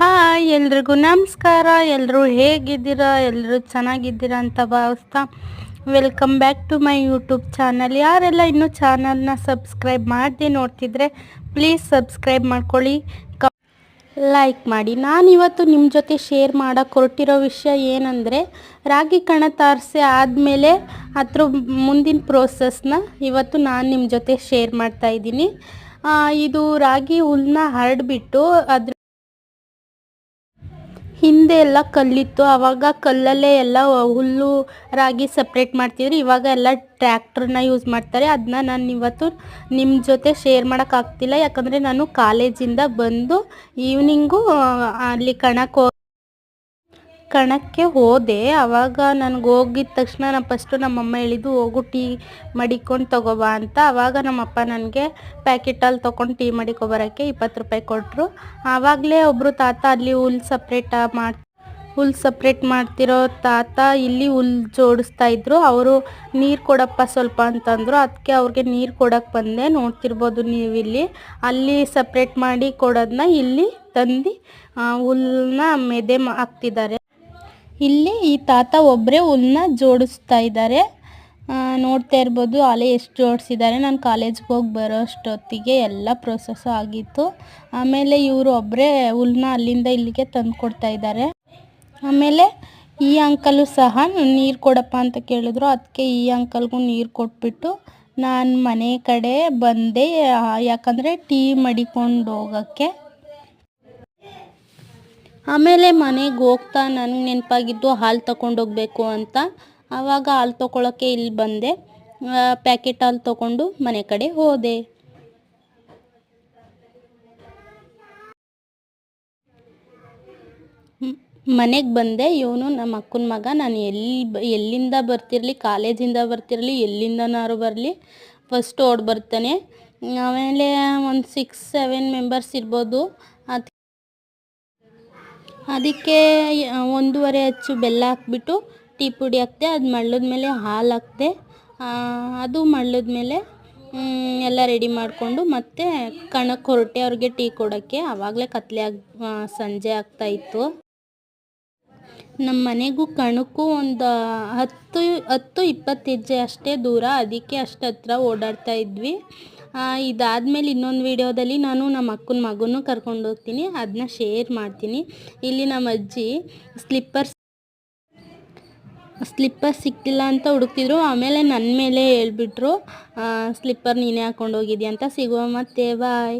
Hi ಎಲ್ರಿಗೂ ನಮಸ್ಕಾರ. ಎಲ್ಲರೂ ಹೇಗಿದ್ದೀರಾ? ಎಲ್ಲರೂ ಚೆನ್ನಾಗಿದ್ದೀರಾ ಅಂತ ಭಾವಿಸ್ತಾ welcome back to my YouTube channel. ಯಾರೆಲ್ಲ ಇನ್ನೂ ಚಾನಲ್ನ ಸಬ್ಸ್ಕ್ರೈಬ್ ಮಾಡದೆ ನೋಡ್ತಿದ್ರೆ ಪ್ಲೀಸ್ ಸಬ್ಸ್ಕ್ರೈಬ್ ಮಾಡ್ಕೊಳ್ಳಿ. ಲೈಕ್ ಮಾಡಿ. ನಾನಿವತ್ತು ನಿಮ್ಮ ಜೊತೆ ಶೇರ್ ಮಾಡೋಕ್ಕೆ ಹೊರಟಿರೋ ವಿಷಯ ಏನಂದರೆ, ರಾಗಿ ಕಣ ತಾರಿಸಿ ಆದಮೇಲೆ ಅದ್ರ ಮುಂದಿನ ಪ್ರೋಸೆಸ್ನ ಇವತ್ತು ನಾನು ನಿಮ್ಮ ಜೊತೆ ಶೇರ್ ಮಾಡ್ತಾ ಇದ್ದೀನಿ. ಇದು ರಾಗಿ ಹುಲ್ಲನ್ನ ಹರಡ್ಬಿಟ್ಟು ಅದ್ರ ಹಿಂದೆ ಎಲ್ಲ ಕಲ್ಲಿತ್ತು, ಅವಾಗ ಕಲ್ಲಲ್ಲೇ ಎಲ್ಲ ಹುಲ್ಲು, ರಾಗಿ ಸಪ್ರೇಟ್ ಮಾಡ್ತಿದ್ರು ಇವಾಗ ಎಲ್ಲ ಟ್ರ್ಯಾಕ್ಟ್ರನ್ನ ಯೂಸ್ ಮಾಡ್ತಾರೆ. ಅದನ್ನ ನಾನು ಇವತ್ತು ನಿಮ್ಮ ಜೊತೆ ಶೇರ್ ಮಾಡೋಕ್ಕಾಗ್ತಿಲ್ಲ ಯಾಕಂದರೆ ನಾನು ಕಾಲೇಜಿಂದ ಬಂದು ಈವ್ನಿಂಗು ಅಲ್ಲಿ ಕಣಕ್ಕೆ ಕಣಕ್ಕೆ ಹೋದೆ. ಆವಾಗ ನನಗೆ ಹೋಗಿದ ತಕ್ಷಣ ನಾನು ಫಸ್ಟು ನಮ್ಮಮ್ಮ ಹೇಳಿದ್ದು, ಹೋಗು ಟೀ ಮಡಿಕೊಂಡು ತಗೋಬಾ ಅಂತ. ಆವಾಗ ನಮ್ಮಪ್ಪ ನನಗೆ ಪ್ಯಾಕೆಟಲ್ಲಿ ತೊಗೊಂಡು ಟೀ ಮಡಿಕೊಬರೋಕ್ಕೆ ಇಪ್ಪತ್ತು ರೂಪಾಯಿ ಕೊಟ್ಟರು ಆವಾಗಲೇ ಒಬ್ಬರು ತಾತ ಅಲ್ಲಿ ಹುಲ್ ಸಪ್ರೇಟ ಮಾಡಿ, ಹುಲ್ ಸಪ್ರೇಟ್ ಮಾಡ್ತಿರೋ ತಾತ ಇಲ್ಲಿ ಹುಲ್ ಜೋಡಿಸ್ತಾ ಇದ್ರು. ಅವರು ನೀರು ಕೊಡಪ್ಪ ಸ್ವಲ್ಪ ಅಂತಂದರು. ಅದಕ್ಕೆ ಅವ್ರಿಗೆ ನೀರು ಕೊಡೋಕ್ಕೆ ಬಂದೆ. ನೋಡ್ತಿರ್ಬೋದು ನೀವು ಇಲ್ಲಿ. ಅಲ್ಲಿ ಸಪ್ರೇಟ್ ಮಾಡಿ ಕೊಡೋದನ್ನ ಇಲ್ಲಿ ತಂದು ಹುಲ್ಲನ್ನ ಮೆದೆ ಹಾಕ್ತಿದ್ದಾರೆ. ಇಲ್ಲಿ ಈ ತಾತ ಒಬ್ಬರೇ ಹುಲ್ಲನ್ನ ಜೋಡಿಸ್ತಾ ಇದ್ದಾರೆ. ನೋಡ್ತಾ ಇರ್ಬೋದು ಅಲೆ ಎಷ್ಟು ಜೋಡಿಸಿದ್ದಾರೆ. ನಾನು ಕಾಲೇಜ್ಗೆ ಹೋಗಿ ಬರೋ ಅಷ್ಟೊತ್ತಿಗೆ ಎಲ್ಲ ಪ್ರೊಸೆಸ್ ಆಗಿತ್ತು. ಆಮೇಲೆ ಇವರು ಒಬ್ಬರೇ ಹುಲ್ಲನ್ನ ಅಲ್ಲಿಂದ ಇಲ್ಲಿಗೆ ತಂದು ಕೊಡ್ತಾ ಇದ್ದಾರೆ. ಆಮೇಲೆ ಈ ಅಂಕಲು ಸಹ ನೀರು ಕೊಡಪ್ಪ ಅಂತ ಕೇಳಿದ್ರು. ಅದಕ್ಕೆ ಈ ಅಂಕಲ್ಗೂ ನೀರು ಕೊಟ್ಬಿಟ್ಟು ನಾನು ಮನೆ ಕಡೆ ಬಂದೆ. ಯಾಕಂದರೆ ಟೀ ಮಡಿಕೊಂಡು ಹೋಗೋಕ್ಕೆ. ಆಮೇಲೆ ಮನೆಗೆ ಹೋಗ್ತಾ ನನಗೆ ನೆನಪಾಗಿದ್ದು ಹಾಲು ತಗೊಂಡೋಗ್ಬೇಕು ಅಂತ. ಆವಾಗ ಹಾಲು ತೊಗೊಳಕ್ಕೆ ಇಲ್ಲಿ ಬಂದೆ. ಪ್ಯಾಕೆಟ್ ಹಾಲು ತೊಗೊಂಡು ಮನೆ ಕಡೆ ಹೋದೆ. ಮನೆಗೆ ಬಂದೆ. ಇವನು ನಮ್ಮ ಅಕ್ಕನ ಮಗ. ನಾನು ಎಲ್ಲಿ ಎಲ್ಲಿಂದ ಬರ್ತಿರಲಿ, ಕಾಲೇಜಿಂದ ಬರ್ತಿರಲಿ, ಎಲ್ಲಿಂದನಾರು ಬರಲಿ ಫಸ್ಟ್ ಓಡ್ ಬರ್ತಾನೆ. ಆಮೇಲೆ ಒಂದು ಸಿಕ್ಸ್ ಸೆವೆನ್ ಮೆಂಬರ್ಸ್ ಇರ್ಬೋದು. ಅದಕ್ಕೆ ಒಂದೂವರೆ ಅಚ್ಚು ಬೆಲ್ಲ ಹಾಕ್ಬಿಟ್ಟು ಟೀ ಪುಡಿ ಹಾಕ್ದೆ, ಅದು ಮಳ್ಳದ ಮೇಲೆ ಹಾಲು ಹಾಕ್ದೆ ಅದು ಮಳ್ಳದ ಮೇಲೆ ಎಲ್ಲ ರೆಡಿ ಮಾಡಿಕೊಂಡು ಮತ್ತೆ ಕಣಕ್ಕೆ ಹೊರಟೆ ಅವ್ರಿಗೆ ಟೀ ಕೊಡೋಕ್ಕೆ. ಆವಾಗಲೇ ಕತ್ಲೆ ಆಗಿ ಸಂಜೆ ಆಗ್ತಾಯಿತ್ತು ನಮ್ಮ ಮನೆಗೂ ಕಣಕ್ಕೂ ಒಂದು ಹತ್ತು ಹತ್ತು ಇಪ್ಪತ್ತು ಹೆಜ್ಜೆ ಅಷ್ಟೇ ದೂರ. ಅದಕ್ಕೆ ಅಷ್ಟು ಹತ್ರ ಓಡಾಡ್ತಾ ಇದ್ವಿ. ಇದಾದಮೇಲೆ ಇನ್ನೊಂದು ವಿಡಿಯೋದಲ್ಲಿ ನಾನು ನಮ್ಮ ಅಕ್ಕನ ಮಗನೂ ಕರ್ಕೊಂಡು ಹೋಗ್ತೀನಿ. ಅದನ್ನ ಶೇರ್ ಮಾಡ್ತೀನಿ. ಇಲ್ಲಿ ನಮ್ಮ ಅಜ್ಜಿ ಸ್ಲಿಪ್ಪರ್ಸ್ ಸ್ಲಿಪ್ಪರ್ ಸಿಕ್ಕಿಲ್ಲ ಅಂತ ಹುಡುಕ್ತಿದ್ರು. ಆಮೇಲೆ ನನ್ನ ಮೇಲೆ ಹೇಳ್ಬಿಟ್ರು ಸ್ಲಿಪ್ಪರ್ ನೀನೇ ಹಾಕೊಂಡು ಹೋಗಿದ್ಯಾ ಅಂತ? ಸಿಗುವ ಮತ್ತೆ ಬಾಯ್